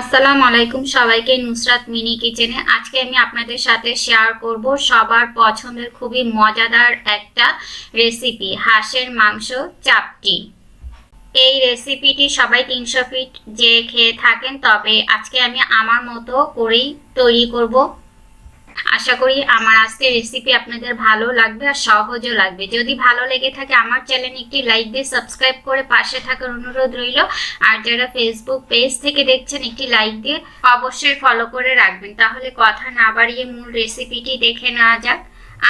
আসসালামু আলাইকুম সবাইকে, নুসরাত মিনি কিচেনে আজকে আমি আপনাদের সাথে শেয়ার করব সবার পছন্দের খুবই মজাদার একটা রেসিপি হাঁসের মাংস চাপটি। এই রেসিপিটি সবাই তিনশো ফিট যে খেয়ে থাকেন, তবে আজকে আমি আমার মতো করেই তৈরি করব। আশা করি আমার আজকের রেসিপি আপনাদের ভালো লাগবে আর সহজও লাগবে। যদি ভালো লেগে থাকে, আমার চ্যানেল একটি লাইক দিয়ে সাবস্ক্রাইব করে পাশে থাকার অনুরোধ রইল। আর যারা ফেসবুক পেজ থেকে দেখছেন, একটি লাইক দিয়ে অবশ্যই ফলো করে রাখবেন। তাহলে কথা না বাড়িয়ে মূল রেসিপিটি দেখে নেওয়া যাক।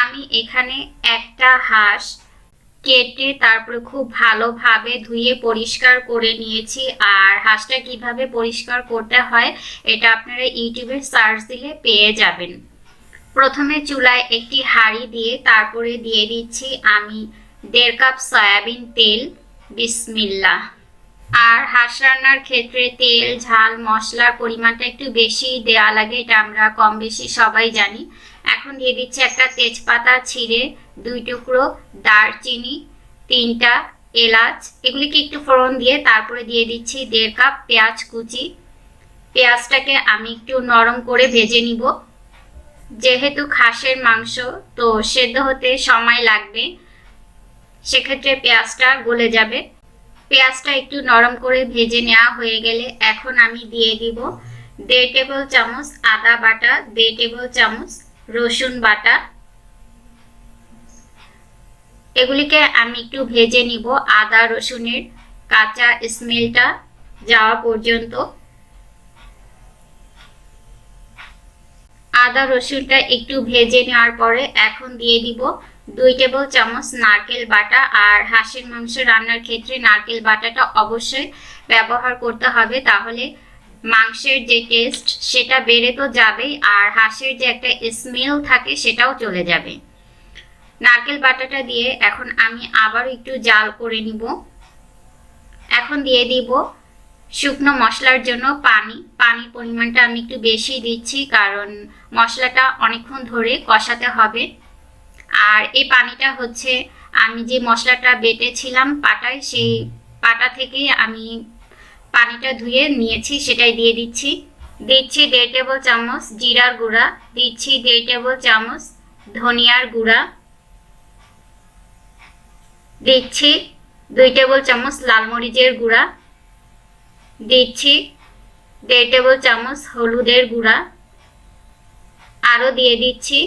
আমি এখানে একটা হাঁস কেটে তারপরে খুব ভালোভাবে ধুয়ে পরিষ্কার করে নিয়েছি। আর হাঁসটা কীভাবে পরিষ্কার করতে হয়, এটা আপনারা ইউটিউবে সার্চ দিলে পেয়ে যাবেন। প্রথমে চুলায় একটি হাঁড়ি দিয়ে তারপরে দিয়ে দিচ্ছি আমি দেড় কাপ সয়াবিন তেল বিসমিল্লা আর হাঁস রান্নার ক্ষেত্রে তেল, ঝাল, মশলার পরিমাণটা একটু বেশি দেওয়া লাগে, এটা আমরা কম বেশি সবাই জানি। এখন দিয়ে দিচ্ছি একটা তেজপাতা ছিঁড়ে দুই টুকরো দারচিনি, তিনটা এলাচ, এগুলিকে একটু ফোড়ন দিয়ে তারপরে দিয়ে দিচ্ছি দেড় কাপ পেঁয়াজ কুচি। পেঁয়াজটাকে আমি একটু নরম করে ভেজে নিব। যেহেতু খাসের মাংস, তো সেদ্ধ হতে সময় লাগবে। সেক্ষেত্রে পেঁয়াজটা গলে যাবে। পেঁয়াজটা একটু নরম করে ভেজে নেওয়া হয়ে গেলে এখন আমি দিয়ে দিব দেড় টেবিল চামচ আদা বাটা, দেড় টেবিল চামচ রসুন বাটা। এগুলিকে আমি একটু ভেজে নিব আদা রসুনের কাঁচা স্মেলটা যাওয়া পর্যন্ত। আদা রসুনটা একটু ভেজে নেওয়ার পরে এখন দিয়ে দিব দুই টেবিল চামচ নারকেল বাটা আর হাঁসের মাংস রান্নার ক্ষেত্রে নারকেল বাটাটা অবশ্যই ব্যবহার করতে হবে। তাহলে মাংসের যে টেস্ট সেটা বেড়ে তো যাবেই আর হাঁসের যে একটা স্মেল থাকে সেটাও চলে যাবে। নারকেল বাটাটা দিয়ে এখন আমি আবার একটু জাল করে নিব। এখন দিয়ে দিব শুকনো মশলার জন্য পানি, পানির পরিমাণটা আমি একটু বেশি দিচ্ছি কারণ মশলাটা অনেকক্ষণ ধরে কষাতে হবে। আর এই পানিটা হচ্ছে আমি যে মশলাটা বেটেছিলাম পাটায়, সেই পাটা থেকে আমি পানিটা ধুয়ে নিয়েছি, সেটাই দিয়ে দিচ্ছি। দিচ্ছি দেড় টেবিল চামচ জিরার গুঁড়া, দিচ্ছি দেড় টেবিল চামচ ধনিয়ার গুঁড়া, দিচ্ছি দুই টেবিল চামচ লাল মরিচের গুঁড়া দিচ্ছি। দেড় টেবিল চামচ হলুদের গুঁড়া। আরও দিয়ে দিচ্ছি।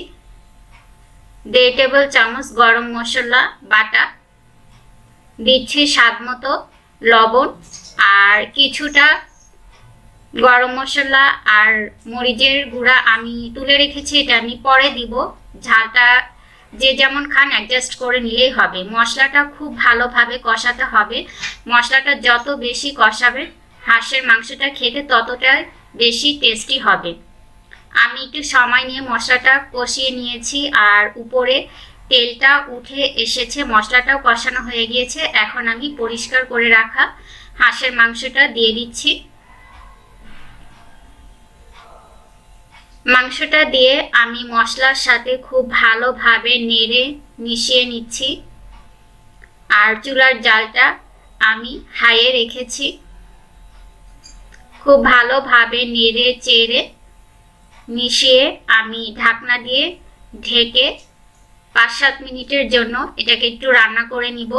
দেড় টেবিল চামচ গরম মশলা, বাটা। দিচ্ছি স্বাদ মতো লবণ আর কিছুটা গরম মশলা আর মরিচের গুঁড়া আমি তুলে রেখেছি, এটা আমি পরে দিব। ঝালটা যে যেমন খান অ্যাডজাস্ট করে নিলেই হবে। মশলাটা খুব ভালোভাবে কষাতে হবে। মশলাটা যত বেশি কষাবে হাঁসের মাংসটা খেতে ততটাই বেশি টেস্টি হবে। আমি একটু সময় নিয়ে মশলাটা কষিয়ে নিয়েছি আর উপরে তেলটা উঠে এসেছে, মশলাটাও কষানো হয়ে গিয়েছে। এখন আমি পরিষ্কার করে রাখা হাঁসের মাংসটা দিয়ে দিচ্ছি। মাংসটা দিয়ে আমি মশলার সাথে খুব ভালোভাবে নেড়ে মিশিয়ে নিচ্ছি। আর চুলার জালটা আমি হাইয়ে রেখেছি। খুব ভালোভাবে নেড়ে চেড়ে মিশিয়ে আমি ঢাকনা দিয়ে ঢেকে পাঁচ সাত মিনিটের জন্য এটাকে একটু রান্না করে নিব।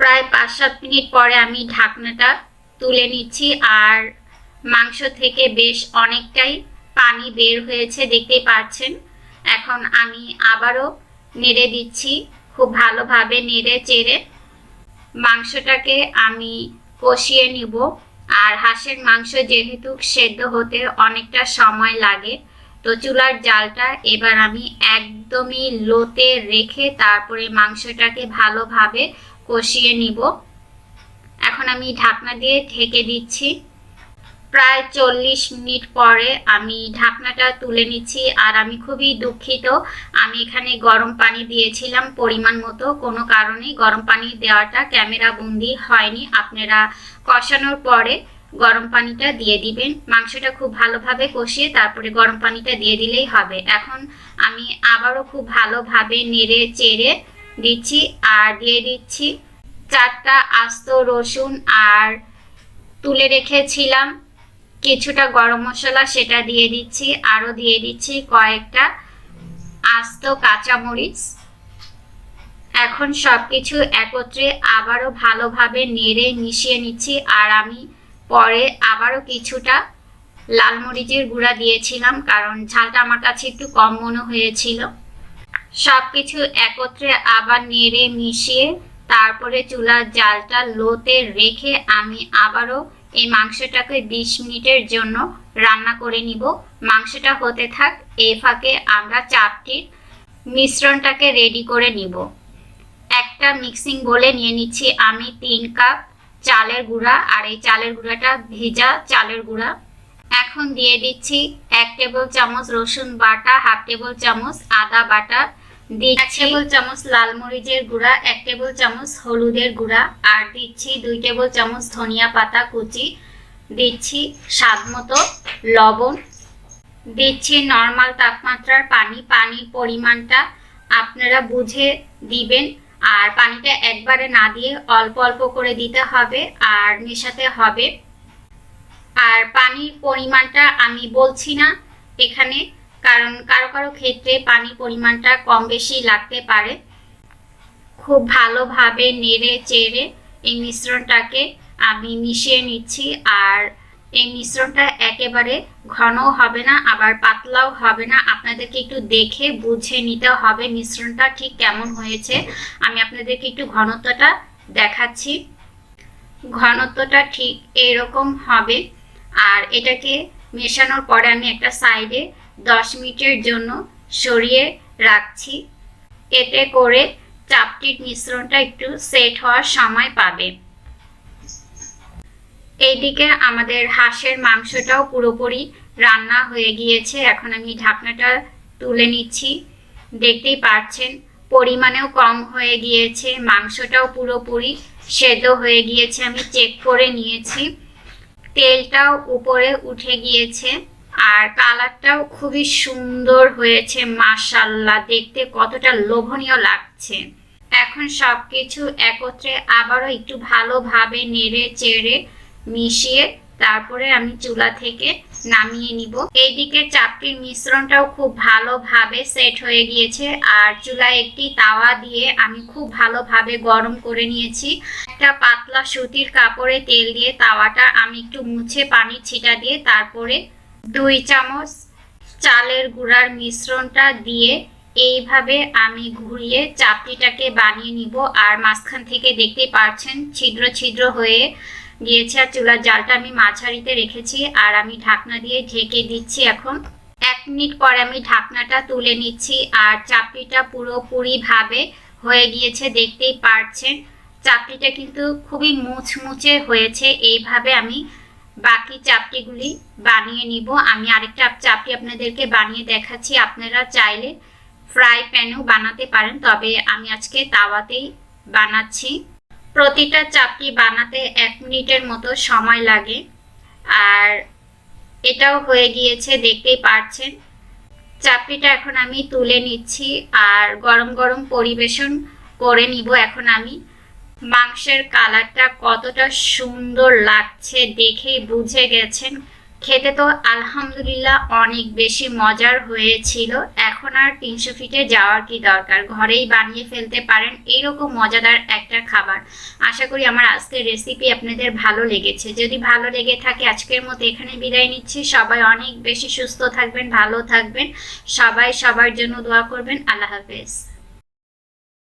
প্রায় পাঁচ সাত মিনিট পরে আমি ঢাকনাটা তুলে নিচ্ছি আর মাংস থেকে বেশ অনেকটাই পানি বের হয়েছে, দেখতেই পাচ্ছেন। এখন আমি আবারও নেড়ে দিচ্ছি, খুব ভালোভাবে নেড়ে চেড়ে। মাংসটাকে আমি কষিয়ে নিব। আর হাঁসের মাংস যেহেতু সেদ্ধ হতে অনেকটা সময় লাগে, তো চুলার জালটা এবার আমি একদমই লোতে রেখে তারপরে মাংসটাকে ভালোভাবে কষিয়ে নিব। এখন আমি ঢাকনা দিয়ে ঢেকে দিচ্ছি। প্রায় চল্লিশ মিনিট পরে আমি ঢাকনাটা তুলে নিচ্ছি আর আমি খুবই দুঃখিত। আমি এখানে গরম পানি দিয়েছিলাম পরিমাণ মতো। কোনো কারণে গরম পানি দেওয়াটা ক্যামেরা বন্দি হয়নি। আপনারা কষানোর পরে গরম পানিটা দিয়ে দিবেন। মাংসটা খুব ভালোভাবে কষিয়ে তারপরে গরম পানিটা দিয়ে দিলেই হবে। এখন আমি আবারও খুব ভালোভাবে নেড়ে চেড়ে দিচ্ছি আর দিয়ে দিচ্ছি চারটা আস্ত রসুন আর তুলে রেখেছিলাম। কিছুটা গরম মশলা সেটা দিয়ে দিচ্ছি, আরও দিয়ে দিচ্ছি কয়েকটা আস্ত কাঁচামরিচ। এখন সব কিছু একত্রে আবারও ভালোভাবে নেড়ে মিশিয়ে নিচ্ছি আর আমি পরে আবারও কিছুটা লাল মরিচের গুঁড়া দিয়েছিলাম কারণ ঝালটা আমার কাছে একটু কম মনে হয়েছিল। সব কিছু একত্রে আবার নেড়ে মিশিয়ে তারপরে চুলার জালটা লোতে রেখে আমি আবারও এই মাংসটাকে বিশ মিনিটের জন্য রান্না করে নিব। মাংসটা হতে থাক এই ফাঁকে আমরা চাপটির মিশ্রণটাকে রেডি করে নিব। একটা মিক্সিং বলে নিয়ে নিচ্ছি আমি তিন কাপ চালের গুঁড়া আর এই চালের গুঁড়াটা ভেজা চালের গুঁড়া। এখন দিয়ে দিচ্ছি এক টেবিল চামচ রসুন বাটা হাফ টেবিল চামচ আদা বাটা দিচ্ছি টেবিল চামচ লাল মরিচের গুঁড়া, এক টেবিল চামচ হলুদের গুঁড়া, আর দিচ্ছি দুই টেবিল চামচ ধনিয়া পাতা কুচি। দিচ্ছি স্বাদ মতো লবণ। দিচ্ছি নর্মাল তাপমাত্রার পানি, পানির পরিমাণটা আপনারা বুঝে দিবেন। আর পানিটা একবারে না দিয়ে অল্প অল্প করে দিতে হবে, আর মেশাতে হবে। আর পানির পরিমাণটা আমি বলছি না, এখানে কারণ কারও কারও ক্ষেত্রে পানির পরিমাণটা কম বেশি লাগতে পারে। খুব ভালোভাবে নেড়ে চেড়ে এই মিশ্রণটাকে আমি মিশিয়ে নিচ্ছি আর এই মিশ্রণটা একেবারে ঘনও হবে না, আবার পাতলাও হবে না। আপনাদেরকে একটু দেখে বুঝে নিতে হবে মিশ্রণটা ঠিক কেমন হয়েছে। আমি আপনাদেরকে একটু ঘনত্বটা দেখাচ্ছি। ঘনত্বটা ঠিক এরকম হবে। আর এটাকে মেশানোর পরে আমি একটা সাইডে দশ মিনিটের জন্য সরিয়ে রাখছি। এতে করে চাপটির মিশ্রণটা একটু সেট হওয়ার সময় পাবে। এইদিকে আমাদের হাঁসের মাংসটাও পুরোপুরি রান্না হয়ে গিয়েছে। এখন আমি ঢাকনাটা তুলে নিচ্ছি। দেখতেই পাচ্ছেন, পরিমাণেও কম হয়ে গিয়েছে। মাংসটাও পুরোপুরি সেদ্ধ হয়ে গিয়েছে। আমি চেক করে নিয়েছি। তেলটাও উপরে উঠে গিয়েছে। আর কালারটাও খুবই সুন্দর হয়েছে মাশাল্লাহ দেখতে কতটা লোভনীয় লাগছে। এখন সব কিছু একত্রে আবারও একটু ভালোভাবে নেড়ে চেড়ে মিশিয়ে তারপরে আমি চুলা থেকে নামিয়ে নিব। এইদিকে চাপটির মিশ্রণটাও খুব ভালোভাবে সেট হয়ে গিয়েছে আর চুলায় একটি তাওয়া দিয়ে আমি খুব ভালোভাবে গরম করে নিয়েছি। একটা পাতলা সুতির কাপড়ে তেল দিয়ে তাওয়াটা আমি একটু মুছে পানি ছিটা দিয়ে তারপরে দুই চামচ চালের গুঁড়ার মিশ্রণটা দিয়ে এইভাবে আমি ঘুরিয়ে চাপটিটাকে বানিয়ে নিব। আর মাঝখান থেকে দেখতেই পাচ্ছেন ছিদ্র ছিদ্র হয়ে গিয়েছে আর চুলার জালটা আমি মাঝারিতে রেখেছি। আর আমি ঢাকনা দিয়ে ঢেকে দিচ্ছি এখন। এক মিনিট পরে আমি ঢাকনাটা তুলে নিচ্ছি আর চাপড়িটা পুরোপুরিভাবে হয়ে গিয়েছে, দেখতেই পারছেন। চাপড়িটা কিন্তু খুবই মুচমুচে হয়েছে। এইভাবে আমি বাকি চাপটিগুলি বানিয়ে নিব। আমি আরেকটা চাপটি আপনাদেরকে বানিয়ে দেখাচ্ছি। আপনারা চাইলে ফ্রাই প্যানেও বানাতে পারেন, তবে আমি আজকে তাওয়াতেই বানাচ্ছি। প্রতিটা চাপটি বানাতে এক মিনিটের মতো সময় লাগে। আর এটাও হয়ে গিয়েছে, দেখতেই পারছেন। চাপটিটা এখন আমি তুলে নিচ্ছি আর গরম গরম পরিবেশন করে নিব এখন আমি। মাংসের কালারটা কতটা সুন্দর লাগছে দেখেই বুঝে গেছেন। খেতে তো আলহামদুলিল্লাহ অনেক বেশি মজার হয়েছিল। এখন আর তিনশো ফিটে যাওয়ার কি দরকার? ঘরেই বানিয়ে ফেলতে পারেন এইরকম মজাদার একটা খাবার। আশা করি আমার আজকের রেসিপি আপনাদের ভালো লেগেছে। যদি ভালো লেগে থাকে, আজকের মতো এখানে বিদায় নিচ্ছি। সবাই অনেক বেশি সুস্থ থাকবেন, ভালো থাকবেন। সবাই সবার জন্য দোয়া করবেন। আল্লাহ হাফেজ।